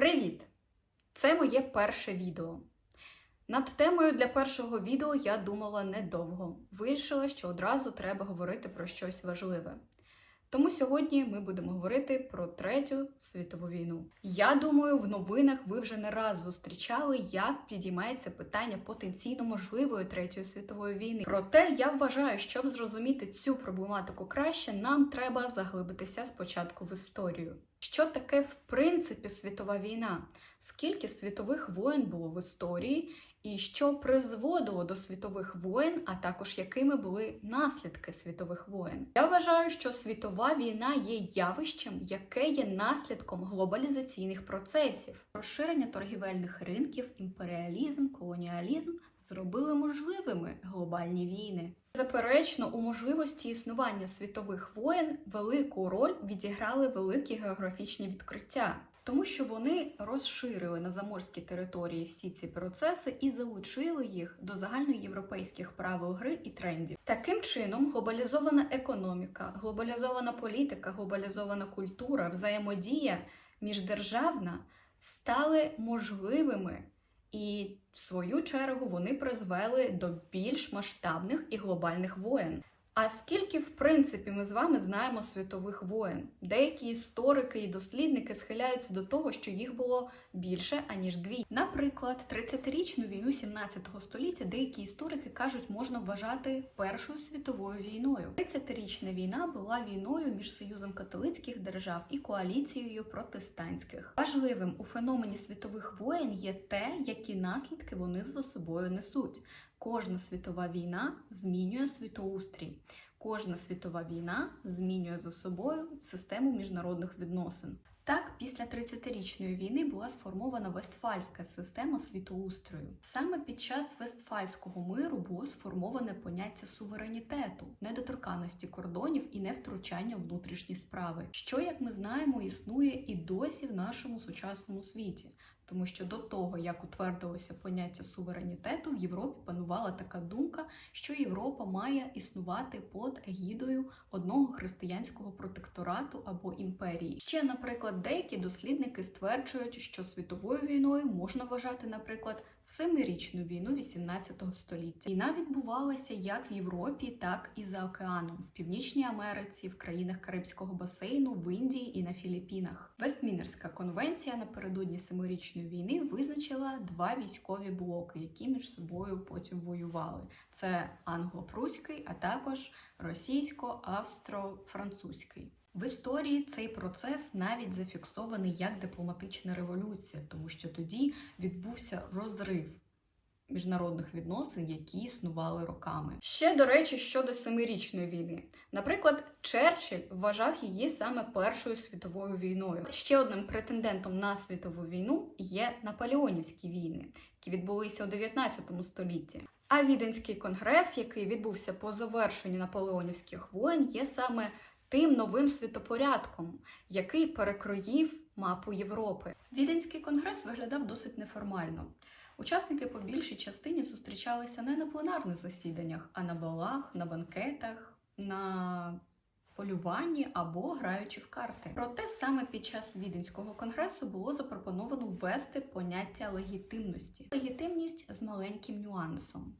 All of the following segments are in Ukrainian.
Привіт! Це моє перше відео. Над темою для першого відео я думала недовго. Вирішила, що одразу треба говорити про щось важливе. Тому сьогодні ми будемо говорити про Третю світову війну. Я думаю, в новинах ви вже не раз зустрічали, як підіймається питання потенційно можливої Третьої світової війни. Проте я вважаю, щоб зрозуміти цю проблематику краще, нам треба заглибитися спочатку в історію. Що таке в принципі світова війна? Скільки світових воєн було в історії, і що призводило до світових воєн, а також якими були наслідки світових воєн? Я вважаю, що світова війна є явищем, яке є наслідком глобалізаційних процесів. Розширення торгівельних ринків, імперіалізм, колоніалізм зробили можливими глобальні війни. Заперечно, у можливості існування світових воєн велику роль відіграли великі географічні відкриття, тому що вони розширили на заморські території всі ці процеси і залучили їх до загальноєвропейських правил гри і трендів. Таким чином, глобалізована економіка, глобалізована політика, глобалізована культура, взаємодія міждержавна стали можливими. І в свою чергу вони призвели до більш масштабних і глобальних воєн. А скільки, в принципі, ми з вами знаємо світових воєн? Деякі історики і дослідники схиляються до того, що їх було більше аніж дві. Наприклад, 30-річну війну 17 століття деякі історики кажуть, можна вважати Першою світовою війною. 30-річна війна була війною між союзом католицьких держав і коаліцією протестантських. Важливим у феномені світових воєн є те, які наслідки вони за собою несуть. Кожна світова війна змінює світоустрій. Кожна світова війна змінює за собою систему міжнародних відносин. Так, після 30-річної війни була сформована Вестфальська система світоустрою. Саме під час Вестфальського миру було сформоване поняття суверенітету, недоторканності кордонів і невтручання у внутрішні справи, що, як ми знаємо, існує і досі в нашому сучасному світі. Тому що до того, як утвердилося поняття суверенітету, в Європі панувала така думка, що Європа має існувати під егідою одного християнського протекторату або імперії. Ще, наприклад, деякі дослідники стверджують, що світовою війною можна вважати, наприклад, семирічну війну 18 століття. Війна відбувалася як в Європі, так і за океаном, в Північній Америці, в країнах Карибського басейну, в Індії і на Філіппінах. Вестмінерська конвенція напередодні семирічної війни визначила два військові блоки, які між собою потім воювали. Це англо-пруський, а також російсько-австро-французький. В історії цей процес навіть зафіксований як дипломатична революція, тому що тоді відбувся розрив міжнародних відносин, які існували роками. Ще до речі, щодо семирічної війни. Наприклад, Черчилль вважав її саме Першою світовою війною. Ще одним претендентом на світову війну є Наполеонівські війни, які відбулися у 19 столітті. А Віденський конгрес, який відбувся по завершенню наполеонівських воєн, є саме тим новим світопорядком, який перекроїв мапу Європи. Віденський конгрес виглядав досить неформально. Учасники по більшій частині зустрічалися не на пленарних засіданнях, а на балах, на банкетах, на полюванні або граючи в карти. Проте саме під час віденського конгресу було запропоновано ввести поняття легітимності. Легітимність з маленьким нюансом.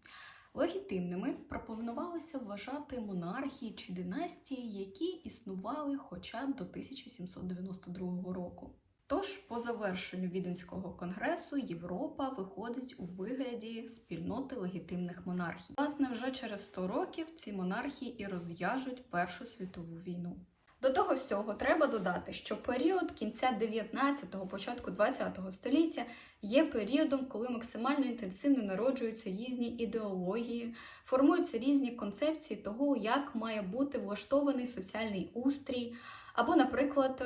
Легітимними пропонувалося вважати монархії чи династії, які існували хоча б до 1792 року. Тож, по завершенню Віденського конгресу Європа виходить у вигляді спільноти легітимних монархій. Власне, вже через 100 років ці монархії і розв'яжуть Першу світову війну. До того всього треба додати, що період кінця 19-го, початку 20-го століття є періодом, коли максимально інтенсивно народжуються різні ідеології, формуються різні концепції того, як має бути влаштований соціальний устрій. Або, наприклад,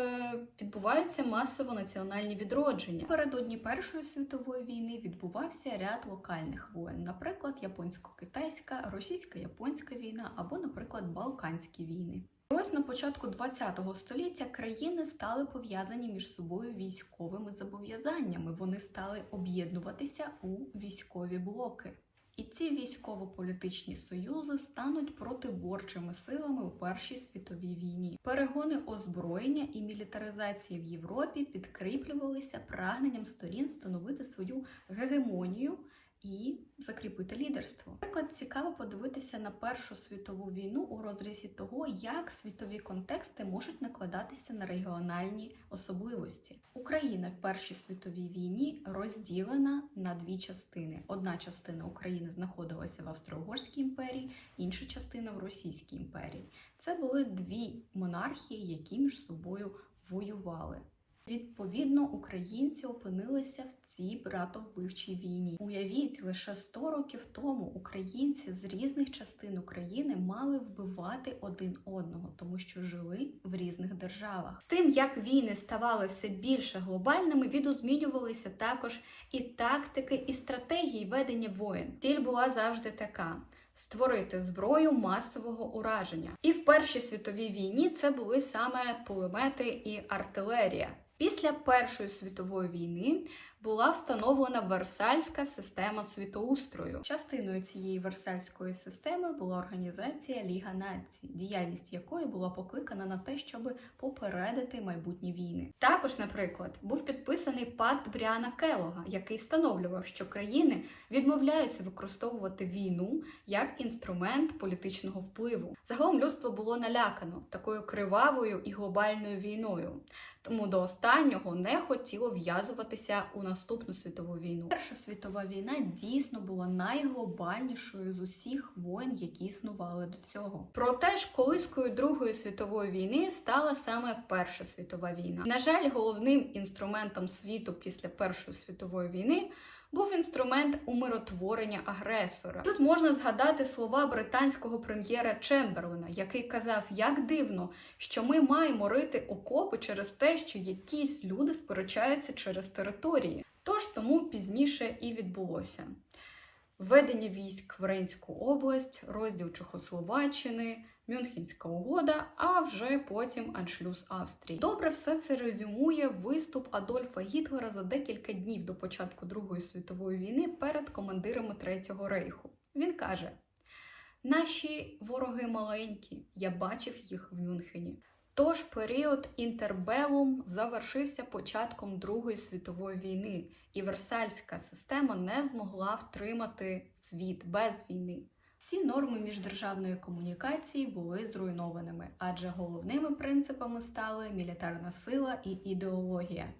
відбуваються масово національні відродження. Напередодні Першої світової війни відбувався ряд локальних воєн, наприклад, японсько-китайська, російсько-японська війна, або, наприклад, Балканські війни. Ось на початку ХХ століття країни стали пов'язані між собою військовими зобов'язаннями. Вони стали об'єднуватися у військові блоки. І ці військово-політичні союзи стануть протиборчими силами у Першій світовій війні. Перегони озброєння і мілітаризації в Європі підкріплювалися прагненням сторін встановити свою гегемонію і закріпити лідерство. Наприклад, цікаво подивитися на Першу світову війну у розрізі того, як світові контексти можуть накладатися на регіональні особливості. Україна в Першій світовій війні розділена на дві частини. Одна частина України знаходилася в Австро-Угорській імперії, інша частина в Російській імперії. Це були дві монархії, які між собою воювали. Відповідно, українці опинилися в цій братовбивчій війні. Уявіть, лише 100 років тому українці з різних частин України мали вбивати один одного, тому що жили в різних державах. З тим, як війни ставали все більше глобальними, відозмінювалися також і тактики, і стратегії ведення воєн. Ціль була завжди така. Створити зброю масового ураження, і в Першій світовій війні це були саме кулемети і артилерія. Після Першої світової війни була встановлена Версальська система світоустрою. Частиною цієї Версальської системи була організація Ліга Націй, діяльність якої була покликана на те, щоб попередити майбутні війни. Також, наприклад, був підписаний пакт Бріана Келога, який встановлював, що країни відмовляються використовувати війну як інструмент політичного впливу. Загалом людство було налякано такою кривавою і глобальною війною. Тому до останнього не хотіло в'язуватися у наступну світову війну. Перша світова війна дійсно була найглобальнішою з усіх воєн, які існували до цього. Проте ж колискою Другої світової війни стала саме Перша світова війна. На жаль, головним інструментом світу після Першої світової війни. Був інструмент умиротворення агресора. Тут можна згадати слова британського прем'єра Чемберлена, який казав, як дивно, що ми маємо рити окопи через те, що якісь люди сперечаються через території. Тож тому пізніше і відбулося. Введення військ в Рейнську область, розділ Чехословаччини, Мюнхенська угода, а вже потім аншлюз Австрії. Добре, все це резюмує виступ Адольфа Гітлера за декілька днів до початку Другої світової війни перед командирами Третього рейху. Він каже: Наші вороги маленькі, я бачив їх в Мюнхені. Тож період інтербелум завершився початком Другої світової війни, і Версальська система не змогла втримати світ без війни. Всі норми міждержавної комунікації були зруйнованими, адже головними принципами стали мілітарна сила і ідеологія.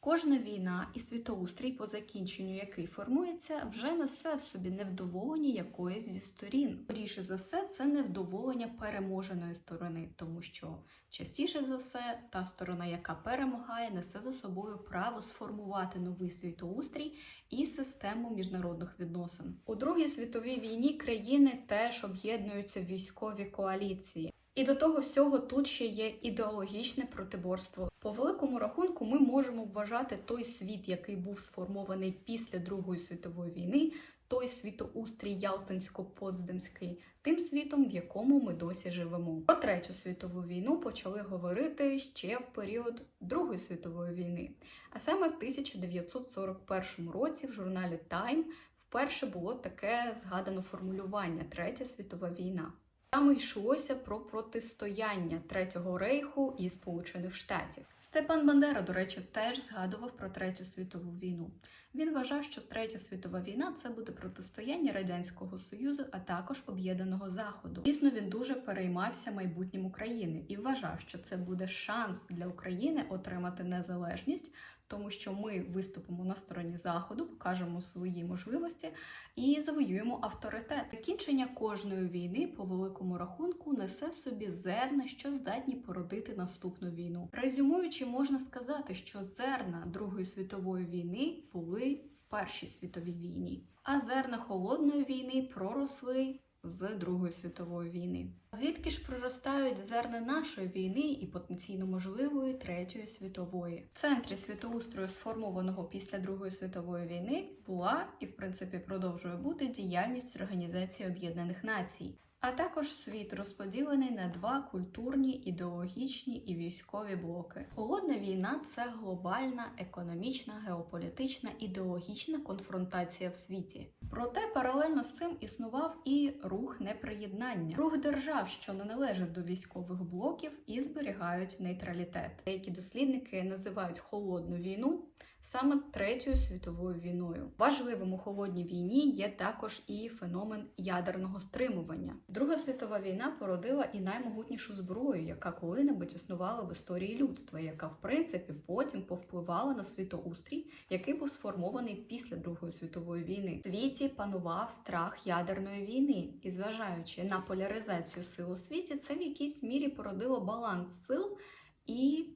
Кожна війна і світоустрій, по закінченню який формується, вже несе в собі невдоволення якоїсь зі сторін. Скоріше за все, це невдоволення переможеної сторони, тому що частіше за все та сторона, яка перемагає, несе за собою право сформувати новий світоустрій і систему міжнародних відносин. У Другій світовій війні країни теж об'єднуються військові коаліції. І до того всього тут ще є ідеологічне протиборство. По великому рахунку, ми можемо вважати той світ, який був сформований після Другої світової війни, той світоустрій Ялтинсько-Потсдемський, тим світом, в якому ми досі живемо. Про третю світову війну почали говорити ще в період Другої світової війни. А саме в 1941 році в журналі Time вперше було таке згадано формулювання Третя світова війна. Там йшлося про протистояння Третього рейху і Сполучених Штатів. Степан Бандера, до речі, теж згадував про Третю світову війну. Він вважав, що Третя світова війна це буде протистояння Радянського Союзу, а також об'єднаного Заходу. Звісно, він дуже переймався майбутнім України і вважав, що це буде шанс для України отримати незалежність, тому що ми виступимо на стороні Заходу, покажемо свої можливості і завоюємо авторитет. Закінчення кожної війни по великому рахунку несе в собі зерна, що здатні породити наступну війну. Резюмуючи, можна сказати, що зерна Другої світової війни були в Першій світовій війні, а зерна холодної війни проросли з Другої світової війни. Звідки ж проростають зерна нашої війни і потенційно можливої Третьої світової? В центрі світоустрою, сформованого після Другої світової війни, була і в принципі продовжує бути діяльність Організації Об'єднаних Націй. А також світ розподілений на два культурні, ідеологічні і військові блоки. Холодна війна це глобальна економічна, геополітична, ідеологічна конфронтація в світі. Проте паралельно з цим існував і рух неприєднання, рух держав, що не належать до військових блоків і зберігають нейтралітет. Деякі дослідники називають холодну війну саме Третьою світовою війною. Важливим у холодній війні є також і феномен ядерного стримування. Друга світова війна породила і наймогутнішу зброю, яка коли-небудь існувала в історії людства, яка в принципі потім повпливала на світоустрій, який був сформований після Другої світової війни. В світі панував страх ядерної війни, і зважаючи на поляризацію сил у світі, це в якійсь мірі породило баланс сил і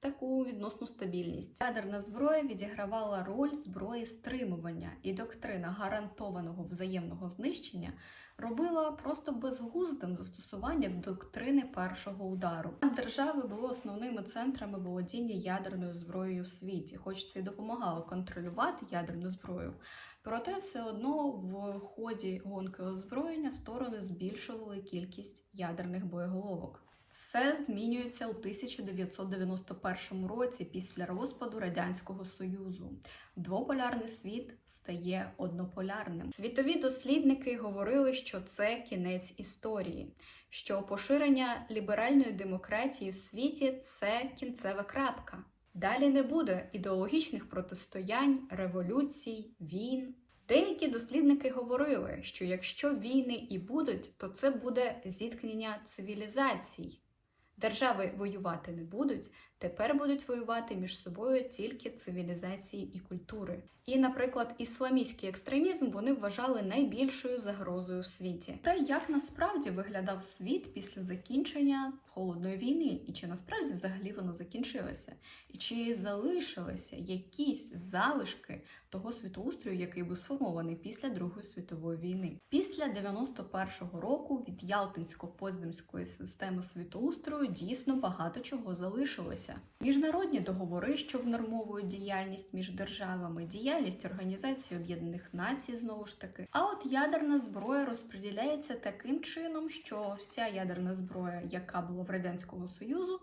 таку відносну стабільність. Ядерна зброя відігравала роль зброї стримування, і доктрина гарантованого взаємного знищення робила просто безглуздим застосування доктрини першого удару. Держави були основними центрами володіння ядерною зброєю в світі, хоч це й допомагало контролювати ядерну зброю. Проте все одно в ході гонки озброєння сторони збільшували кількість ядерних боєголовок. Все змінюється у 1991 році після розпаду Радянського Союзу. Двополярний світ стає однополярним. Світові дослідники говорили, що це кінець історії, що поширення ліберальної демократії в світі це кінцева крапка. Далі не буде ідеологічних протистоянь, революцій, війн. Деякі дослідники говорили, що якщо війни і будуть, то це буде зіткнення цивілізацій. Держави воювати не будуть, тепер будуть воювати між собою тільки цивілізації і культури. І, наприклад, ісламістський екстремізм вони вважали найбільшою загрозою в світі. Та як насправді виглядав світ після закінчення холодної війни, і чи насправді взагалі воно закінчилося, і чи залишилися якісь залишки того світоустрою, який був сформований після Другої світової війни? Після 91-го року від Ялтинсько-Поздимської системи світоустрою дійсно багато чого залишилося. Міжнародні договори, що внормовують діяльність між державами, діяльність Організації Об'єднаних Націй знову ж таки. А от ядерна зброя розподіляється таким чином, що вся ядерна зброя, яка була в Радянському Союзу,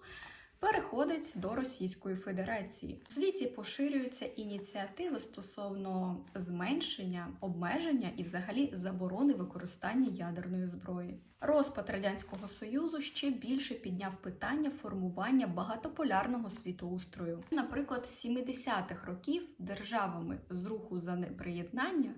переходить до Російської Федерації. В світі поширюються ініціативи стосовно зменшення, обмеження і, взагалі, заборони використання ядерної зброї. Розпад радянського союзу ще більше підняв питання формування багатополярного світоустрою. Наприклад, з 70-х років державами з руху за неприєднання.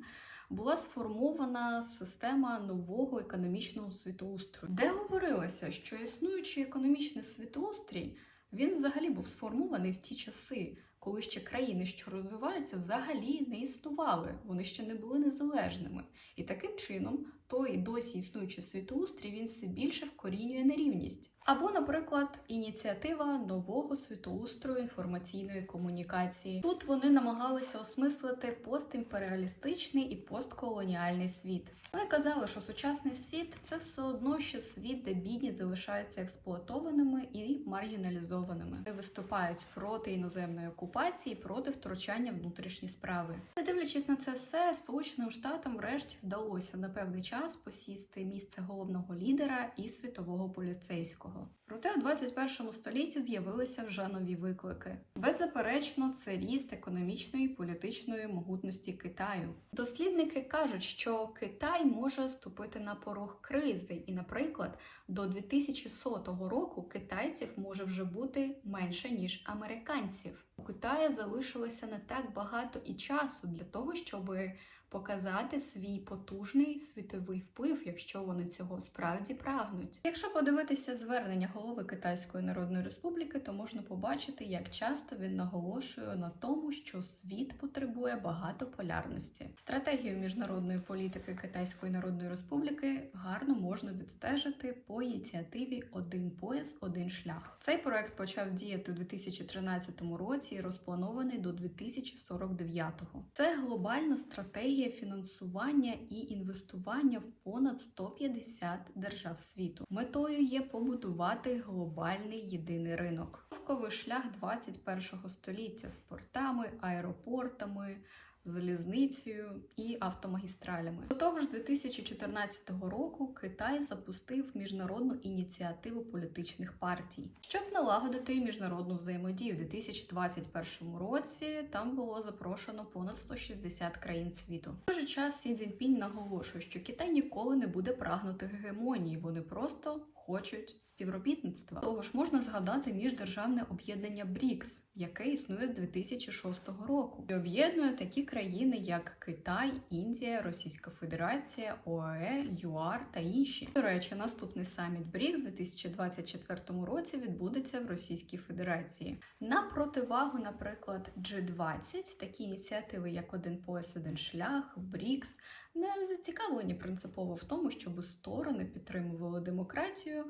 Була сформована система нового економічного світоустрою, де говорилося, що існуючий економічний світоустрій він взагалі був сформований в ті часи, коли ще країни, що розвиваються, взагалі не існували, вони ще не були незалежними. І таким чином той досі існуючий світоустрій він все більше вкорінює нерівність. Або, наприклад, ініціатива нового світоустрою інформаційної комунікації. Тут вони намагалися осмислити постімперіалістичний і постколоніальний світ. Вони казали, що сучасний світ це все одно, що світ, де бідні залишаються експлуатованими і маргіналізованими. Вони виступають проти іноземної окупації, проти втручання внутрішні справи. Не дивлячись на це все, Сполученим Штатам врешті вдалося на певний час посісти місце головного лідера і світового поліцейського. Проте у 21 столітті з'явилися вже нові виклики. Беззаперечно, це ріст економічної і політичної могутності Китаю. Дослідники кажуть, що Китай може ступити на порог кризи, і, наприклад, до 2100 року китайців може вже бути менше ніж американців. У Китаї залишилося не так багато і часу для того, щоби показати свій потужний світовий вплив, якщо вони цього справді прагнуть. Якщо подивитися звернення голови Китайської Народної Республіки, то можна побачити, як часто він наголошує на тому, що світ потребує багатополярності. Стратегію міжнародної політики Китайської Народної Республіки гарно можна відстежити по ініціативі Один пояс, один шлях. Цей проект почав діяти у 2013 році і розпланований до 2049-го. Це глобальна стратегія стратегія фінансування і інвестування в понад 150 держав світу. Метою є побудувати глобальний єдиний ринок. Шлях 21 століття з портами, аеропортами, залізницею і автомагістралями. До того ж, з 2014 року Китай запустив міжнародну ініціативу політичних партій, щоб налагодити міжнародну взаємодію. У 2021 році там було запрошено понад 160 країн світу. В той же час Сі Цзіньпінь наголошує, що Китай ніколи не буде прагнути гегемонії. Вони просто хочуть співробітництва. Того ж можна згадати міждержавне об'єднання БРІКС, яке існує з 2006 року, і об'єднує такі країни, як Китай, Індія, Російська Федерація, ОАЕ, ЮАР та інші. До речі, наступний саміт БРІКС у 2024 році відбудеться в Російській Федерації. На противагу, наприклад, G20, такі ініціативи, як Один пояс, один шлях, БРІКС, не зацікавлені принципово в тому, щоб сторони підтримували демократію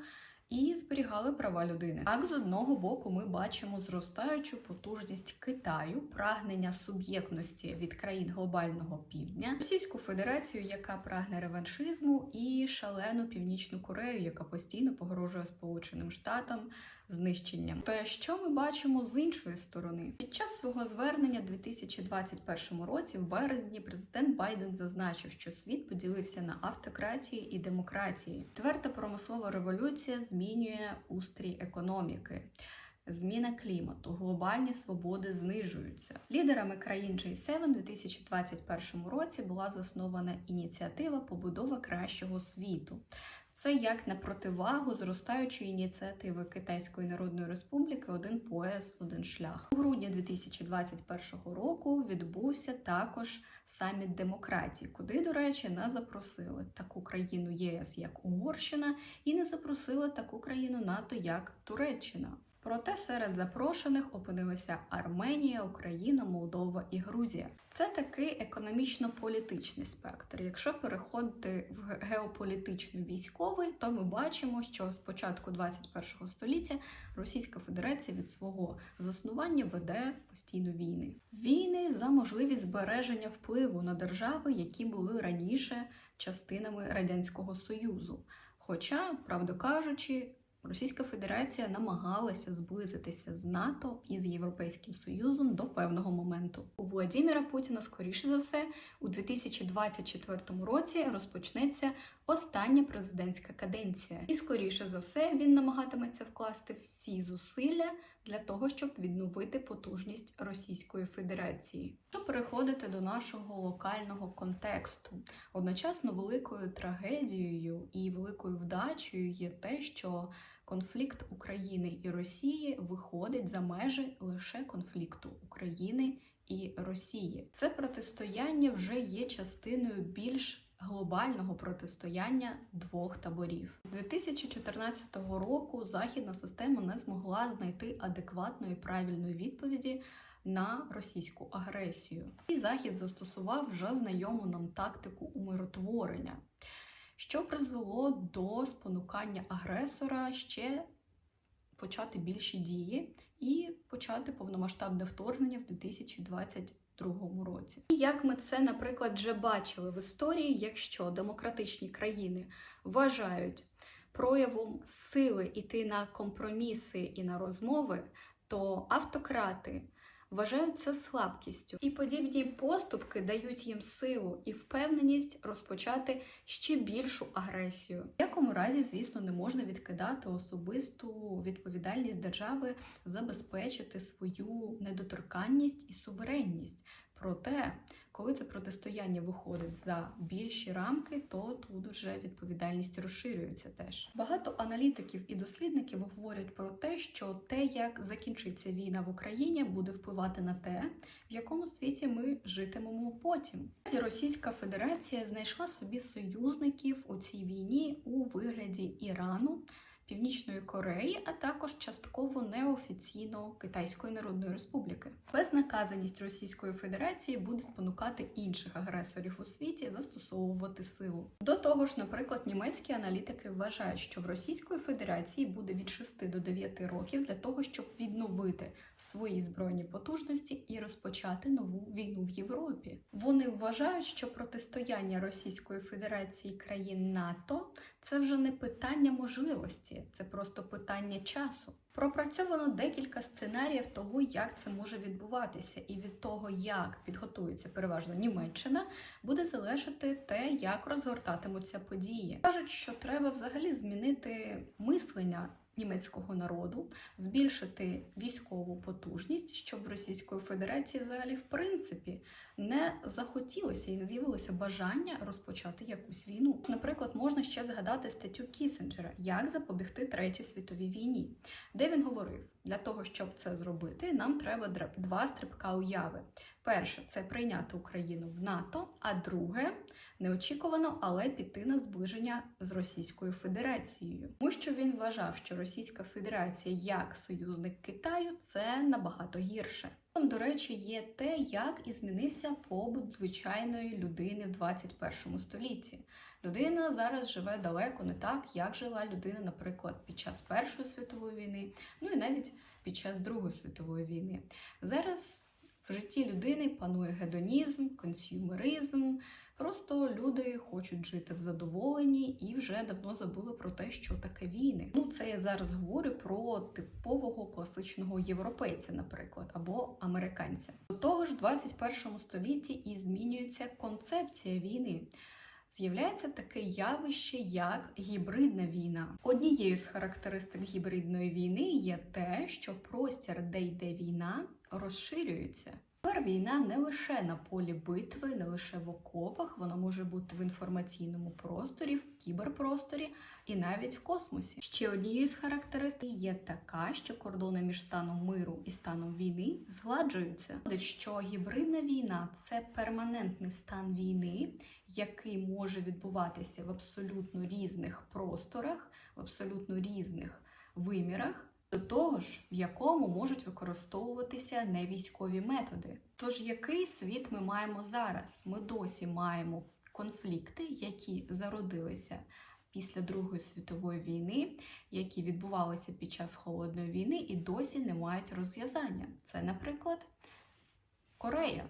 і зберігали права людини. Так, з одного боку, ми бачимо зростаючу потужність Китаю, прагнення суб'єктності від країн глобального півдня, Російську Федерацію, яка прагне реваншизму, і шалену Північну Корею, яка постійно погрожує Сполученим Штатам знищенням. То що ми бачимо з іншої сторони, під час свого звернення у 2021 році, в березні, президент Байден зазначив, що світ поділився на автократії і демократії. Тверта промислова революція змінює устрій економіки. Зміна клімату, глобальні свободи знижуються. Лідерами країн G7 у 2021 році була заснована ініціатива побудова кращого світу. Це як на противагу зростаючої ініціативи Китайської Народної Республіки Один пояс, один шлях. У грудні 2021 року відбувся також саміт демократії, куди, до речі, не запросили таку країну ЄС, як Угорщина, і не запросили таку країну НАТО, як Туреччина. Проте серед запрошених опинилися Арменія, Україна, Молдова і Грузія. Це такий економічно-політичний спектр. Якщо переходити в геополітично військовий, то ми бачимо, що з початку 21 століття Російська Федерація від свого заснування веде постійно війни. Війни за можливість збереження впливу на держави, які були раніше частинами радянського союзу. Хоча, правду кажучи, Російська Федерація намагалася зблизитися з НАТО і з Європейським Союзом до певного моменту. У Володимира Путіна, скоріше за все, у 2024 році розпочнеться остання президентська каденція, і скоріше за все він намагатиметься вкласти всі зусилля для того, щоб відновити потужність Російської Федерації. Щоб переходити до нашого локального контексту, одночасно великою трагедією і великою вдачею є те, що конфлікт України і Росії виходить за межі лише конфлікту України і Росії. Це протистояння вже є частиною більш глобального протистояння двох таборів. З 2014 року західна система не змогла знайти адекватної правильної відповіді на російську агресію. І захід застосував вже знайому нам тактику умиротворення, що призвело до спонукання агресора ще почати більші дії і почати повномасштабне вторгнення в 2022 році. І як ми це, наприклад, вже бачили в історії, якщо демократичні країни вважають проявом сили іти на компроміси і на розмови, то автократи вважають це слабкістю, і подібні поступки дають їм силу і впевненість розпочати ще більшу агресію. В якому разі, звісно, не можна відкидати особисту відповідальність держави забезпечити свою недоторканність і суверенність. Проте, коли це протистояння виходить за більші рамки, то тут вже відповідальність розширюється теж. Багато аналітиків і дослідників говорять про те, що те, як закінчиться війна в Україні, буде впливати на те, в якому світі ми житимемо потім. Російська Федерація знайшла собі союзників у цій війні у вигляді Ірану. Північної Кореї, а також частково неофіційно Китайської Народної Республіки. Безнаказаність Російської Федерації буде спонукати інших агресорів у світі застосовувати силу. До того ж, наприклад, німецькі аналітики вважають, що в Російської Федерації буде від 6 до 9 років для того, щоб відновити свої збройні потужності і розпочати нову війну в Європі. Вони вважають, що протистояння Російської Федерації країн НАТО це вже не питання можливості, це просто питання часу. Пропрацьовано декілька сценаріїв того, як це може відбуватися, і від того, як підготується переважно Німеччина, буде залежати те, як розгортатимуться події. Кажуть, що треба взагалі змінити мислення. Німецького народу збільшити військову потужність, щоб в Російської Федерації взагалі в принципі не захотілося і не з'явилося бажання розпочати якусь війну. Наприклад, можна ще згадати статтю Кісенджера, Як запобігти третій світовій війні, де він говорив: для того, щоб це зробити, нам треба два стрибка уяви. Перше це прийняти Україну в НАТО, а друге неочікувано, але піти на зближення з Російською Федерацією, тому що він вважав, що Російська Федерація як союзник Китаю це набагато гірше. До речі, є те, як і змінився побут звичайної людини в 21 столітті. Людина зараз живе далеко не так, як жила людина, наприклад, під час Першої світової війни, ну і навіть під час Другої світової війни. Зараз в житті людини панує гедонізм, консюмеризм. Просто люди хочуть жити в задоволенні і вже давно забули про те, що таке війни. Ну, це я зараз говорю про типового класичного європейця, наприклад, або американця. До того ж, в 21 столітті і змінюється концепція війни. З'являється таке явище, як гібридна війна. Однією з характеристик гібридної війни є те, що простір, де йде війна, розширюється. Тепер війна не лише на полі битви, не лише в окопах, вона може бути в інформаційному просторі, в кіберпросторі і навіть в космосі. Ще однією з характеристик є така, що кордони між станом миру і станом війни згладжуються. Виходить, що гібридна війна це перманентний стан війни, який може відбуватися в абсолютно різних просторах, в абсолютно різних вимірах. До того ж, в якому можуть використовуватися невійськові методи. Тож який світ ми маємо зараз? Ми досі маємо конфлікти, які зародилися після Другої світової війни, які відбувалися під час холодної війни і досі не мають розв'язання. Це, наприклад, Корея.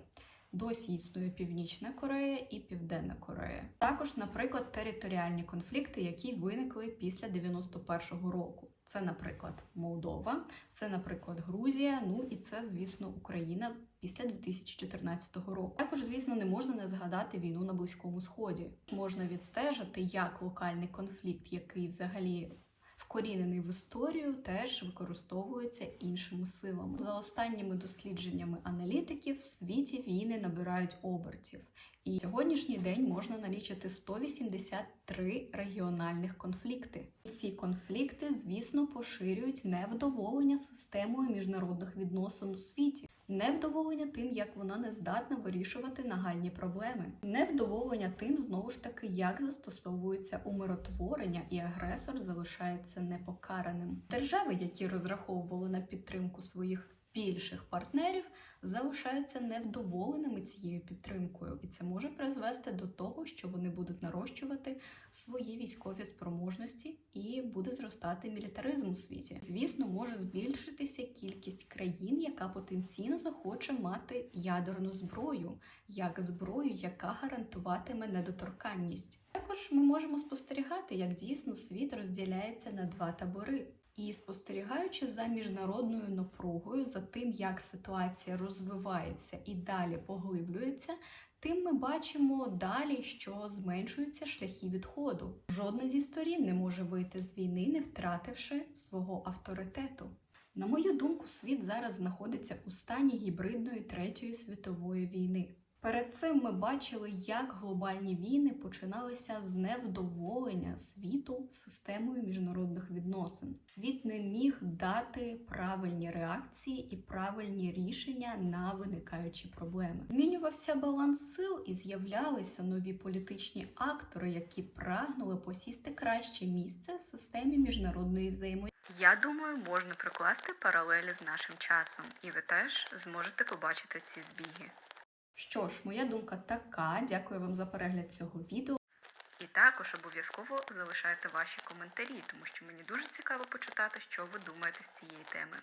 Досі існує Північна Корея і Південна Корея. Також, наприклад, територіальні конфлікти, які виникли після 91-го року. Це, наприклад, Молдова, це, наприклад, Грузія. Ну і це, звісно, Україна після 2014 року. Також, звісно, не можна не згадати війну на Близькому Сході. Можна відстежити, як локальний конфлікт, який взагалі вкорінений в історію, теж використовується іншими силами. За останніми дослідженнями аналітиків в світі війни набирають обертів. І сьогоднішній день можна налічити 183 регіональних конфлікти. Ці конфлікти, звісно, поширюють невдоволення системою міжнародних відносин у світі. Невдоволення тим, як вона не здатна вирішувати нагальні проблеми, невдоволення тим, знову ж таки, як застосовується умиротворення, і агресор залишається непокараним. Держави, які розраховували на підтримку своїх більших партнерів, залишаються невдоволеними цією підтримкою, і це може призвести до того, що вони будуть нарощувати свої військові спроможності і буде зростати мілітаризм у світі. Звісно, може збільшитися кількість країн, яка потенційно захоче мати ядерну зброю, як зброю, яка гарантуватиме недоторканність. Також ми можемо спостерігати, як дійсно світ розділяється на два табори. І спостерігаючи за міжнародною напругою, за тим, як ситуація розвивається і далі поглиблюється, тим ми бачимо далі, що зменшуються шляхи відходу. Жодна зі сторін не може вийти з війни, не втративши свого авторитету. На мою думку, світ зараз знаходиться у стані гібридної третьої світової війни. Перед цим ми бачили, як глобальні війни починалися з невдоволення світу системою міжнародних відносин. Світ не міг дати правильні реакції і правильні рішення на виникаючі проблеми. Змінювався баланс сил і з'являлися нові політичні актори, які прагнули посісти краще місце в системі міжнародної взаємодії. Я думаю, можна прикласти паралелі з нашим часом, і ви теж зможете побачити ці збіги. Що ж, моя думка така. Дякую вам за перегляд цього відео. І також обов'язково залишайте ваші коментарі, тому що мені дуже цікаво почитати, що ви думаєте з цієї теми.